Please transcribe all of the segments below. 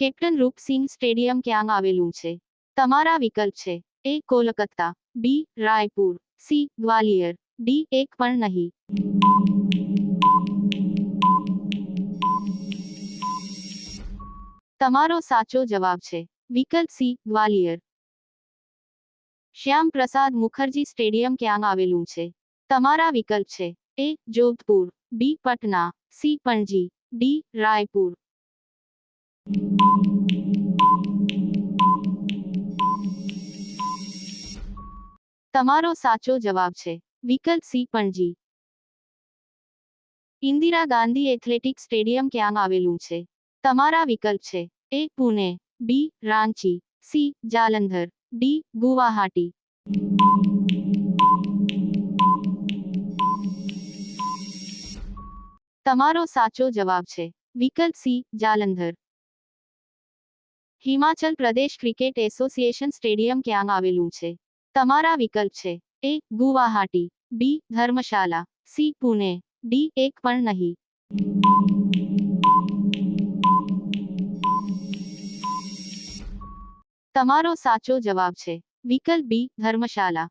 captain रूप Singh stadium कहाँ આવેલું છે તમારો વિકલ્પ છે A Kolkata B Raipur C Gwalior D એક પણ નહીં તમારો સાચો જવાબ છે વિકલ્પ સી ग्वालियर श्याम प्रसाद मुखर्जी स्टेडियम ક્યાં આવેલું છે તમારો વિકલ્પ છે A Jodhpur B Patna C Panaji D Raipur તમારો સાચો જવાબ છે વિકલ્પ C Panaji Indira Gandhi athletic stadium ક્યાં આવેલું છે તમારા વિકલ્પ છે A Pune B Ranchi C Jalandhar D Guwahati તમારો સાચો જવાબ છે વિકલ્પ C Jalandhar Himachal Pradesh cricket association stadium ક્યાં આવેલું છે તમારો વિકલ્પ છે A ગુવાહાટી B ધર્મશાળા C પુણે D એક પણ નહીં તમારો સાચો જવાબ છે વિકલ્પ B ધર્મશાળા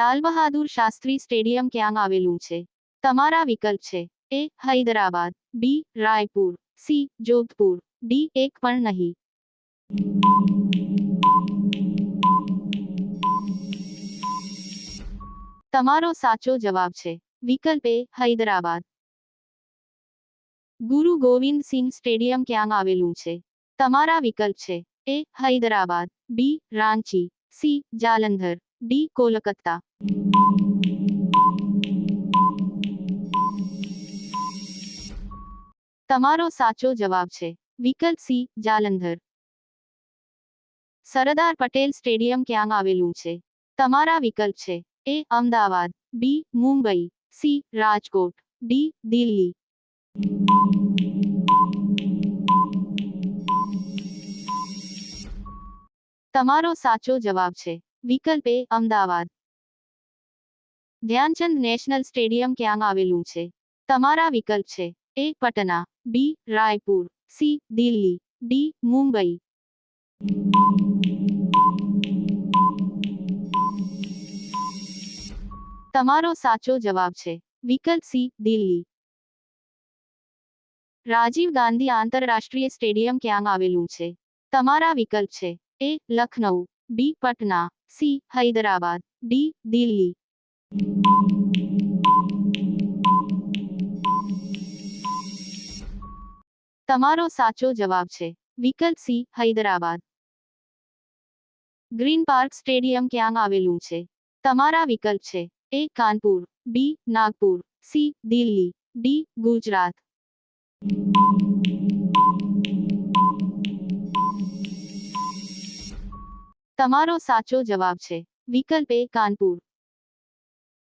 લાલ બહાદુર શાસ્ત્રી સ્ટેડિયમ ક્યાં આવેલું છે તમારો વિકલ્પ છે A Hyderabad B Raipur C Jodhpur D एक पण नाही તમારો સાચો જવાબ છે વિકલ્પ એ હૈદરાબાદ ગુરુ ગોવિંદ સિંહ સ્ટેડિયમ ક્યાં આવેલું છે તમારો વિકલ્પ છે A Hyderabad B Ranchi C Jalandhar D Kolkata તમારો સાચો જવાબ છે વિકલ્પ સી જાલંધર સરદાર પટેલ સ્ટેડિયમ ક્યાં આવેલું છે તમારા વિકલ્પ છે A Ahmedabad B Mumbai C Rajkot D Delhi તમારો સાચો જવાબ છે વિકલ્પ A Ahmedabad Dhyanchand national stadium ક્યાં આવેલું છે તમારા વિકલ્પ છે A Patna B Raipur C Delhi D Mumbai તમારો સાચો જવાબ છે વિકલ્પ સી દિલ્હી राजीव ગાંધી આંતરરાષ્ટ્રીય સ્ટેડિયમ ક્યાં આવેલું છે તમારો વિકલ્પ છે A Lucknow B Patna C Hyderabad D Delhi તમારો સાચો જવાબ છે વિકલ્પ C Hyderabad Green Park stadium ક્યાં આવેલું છે તમારા વિકલ્પ છે A Kanpur B Nagpur C Delhi D Gujarat તમારો સાચો જવાબ છે વિકલ્પ એ કાનપુર